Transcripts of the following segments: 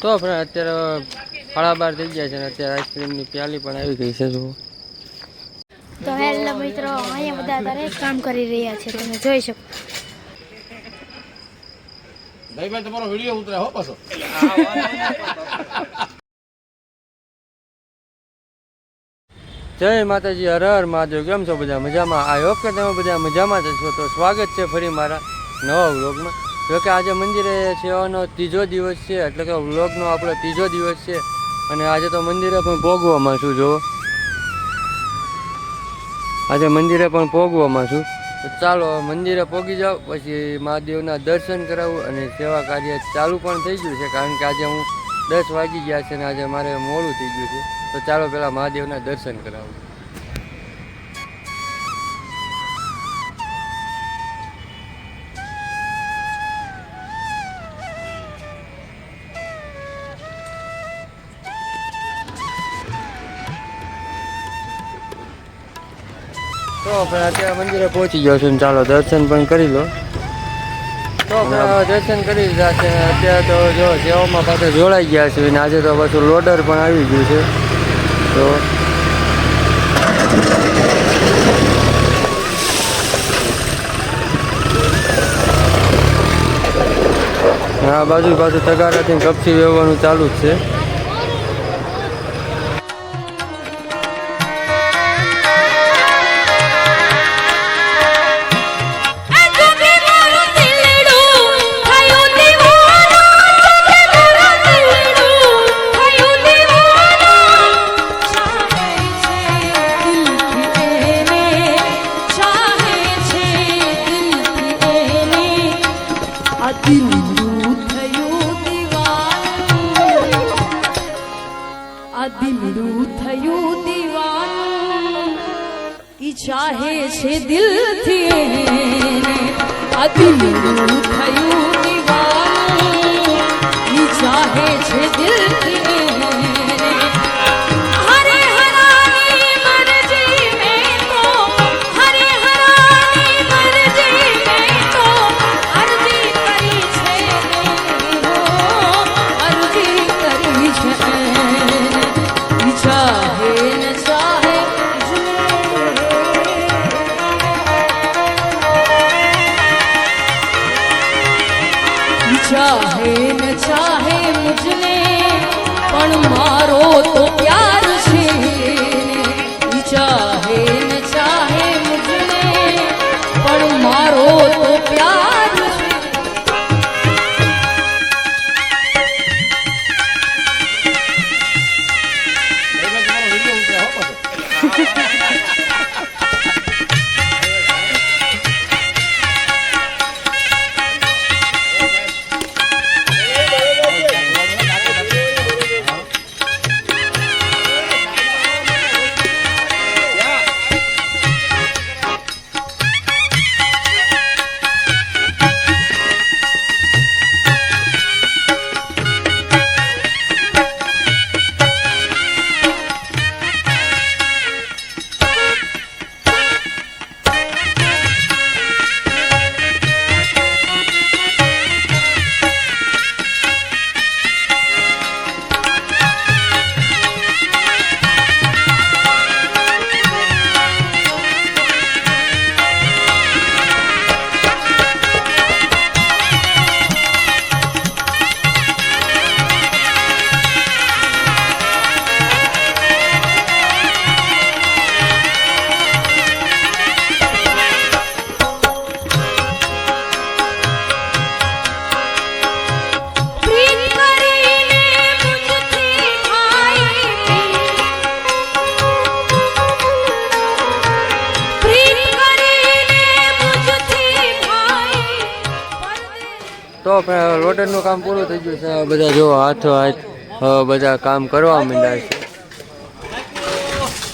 તો આપણે અત્યારે સાડા બાર થઈ ગયા છે ને અત્યારે આઈસ્ક્રીમની પ્યાલી પણ આવી ગઈ છે જો તો હેલો મિત્રો અહીંયા બધા અત્યારે કામ કરી રહ્યા છે તમે જોઈ શકો. ભાઈ તમારો વીડિયો ઉતરે હો પાછો. જય માતાજી હર હર મહાદેવ કેમ છો બધા? મજામાં? આઈ હોપ કે તમે બધા મજામાં જ છો તો સ્વાગત છે ફરી મારા નવા વ્લોગમાં. જો કે આજે મંદિરે સેવાનો ત્રીજો દિવસ છે, એટલે કે વ્લોગનો આપણો ત્રીજો દિવસ છે. અને આજે તો મંદિરે પણ ભોગવામાં છું જો આજે મંદિરે પણ ભોગવામાં છું. તો ચાલો, મંદિરે પોગી જાઓ, પછી મહાદેવના દર્શન કરાવું અને સેવા કાર્ય ચાલુ પણ થઈ ગયું છે, કારણ કે આજે હું દસ વાગી ગયા છે અને આજે મારે મોડું થઈ ગયું છે. તો ચાલો, પહેલાં મહાદેવના દર્શન કરાવું. તો આપણે અત્યારે મંદિરે પહોંચી ગયો છું ચાલો દર્શન પણ કરી લો. તો દર્શન કરી લીધા છે. અત્યારે તો જો સેવામાં પાસે જોડાઈ ગયા છે અને આજે તો પાછું લોડર પણ આવી ગયું છે. તો આ બાજુ પાછું તગારાથી કપસી વેવવાનું ચાલુ જ છે. ઈ ચાહે છે દિલથી આ દિલડું થયું ઈ ચાહે છે દિલથી ચાહે ન ચાહે મુજને પણ મારો તો આપણે કામ પૂરું થઈ ગયું છે. બધા જો હાથો હાથ બધા કામ કરવા માંડ્યા છે.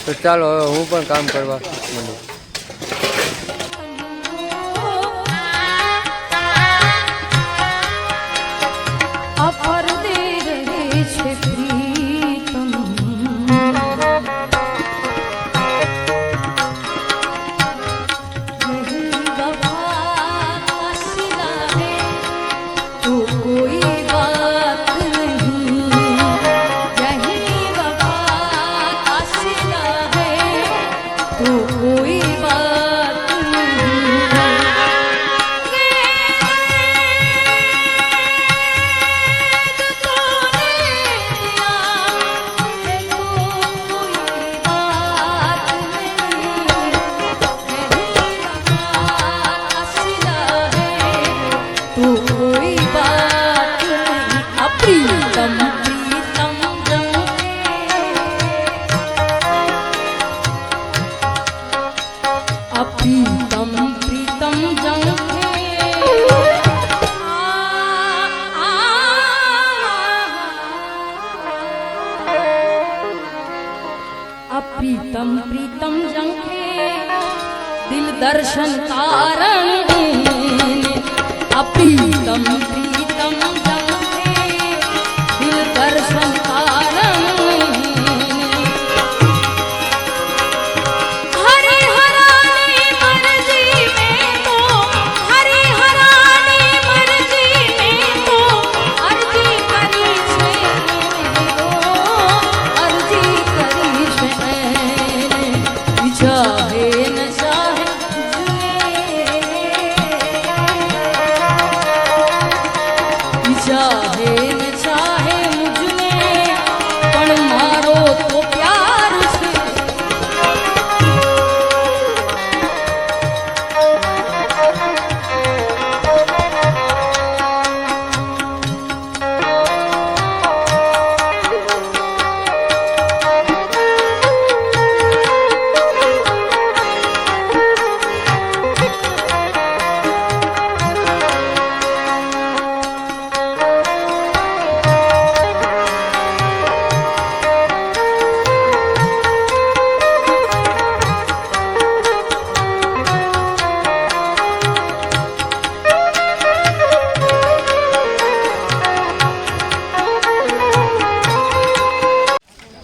તો ચાલો, હવે હું પણ કામ કરવા માંડું. परिवार દર્શન કારણ અપ્રીતમ પ્રીતમ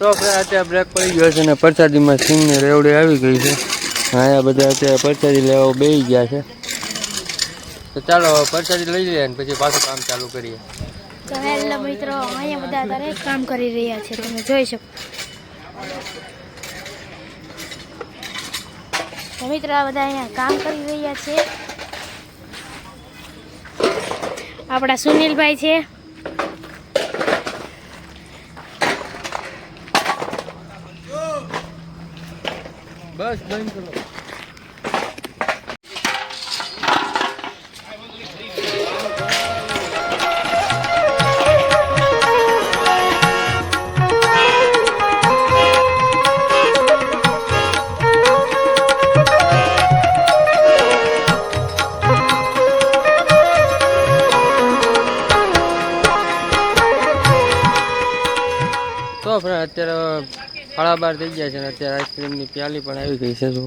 તો આપણે અત્યારે બ્રેક પડી ગયો છે અને પરસાદીમાં સિંગની રેવડી આવી ગઈ છે. અહીંયા બધા અત્યારે પરસાદી લેવા બે ગયા છે. તો ચાલો પરસાદી લઈ લઈએ અને પછી પાછું કામ ચાલુ કરીએ. હેલો મિત્રો, અહીંયા બધા અત્યારે કામ કરી રહ્યા છે, તમે જોઈ શકો. મિત્રો, આ બધા અહીંયા કામ કરી રહ્યા છે. આપણા સુનિલભાઈ છે. બસ બંધ કરો સાડા બાર થઈ ગયા છે અને અત્યારે આઈસ્ક્રીમની પ્યાલી પણ આવી ગઈ છે જો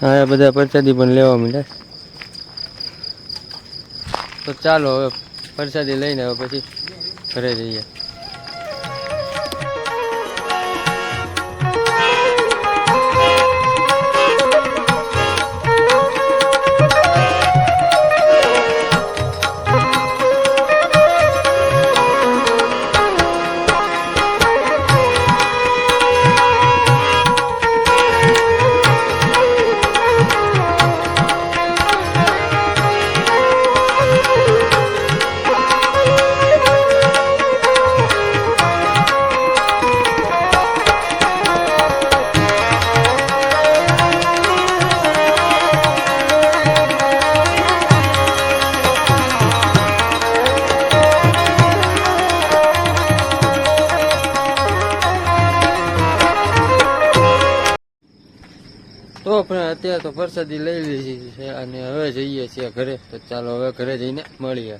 હા બધા પ્રસાદી પણ લેવા માંડ્યા. તો ચાલો હવે પ્રસાદી લઈને હવે પછી ઘરે જઈએ. તો આપણે અત્યારે તો પરસાદી લઈ લીધી છે અને હવે જઈએ છીએ ઘરે. તો ચાલો હવે ઘરે જઈને મળીએ.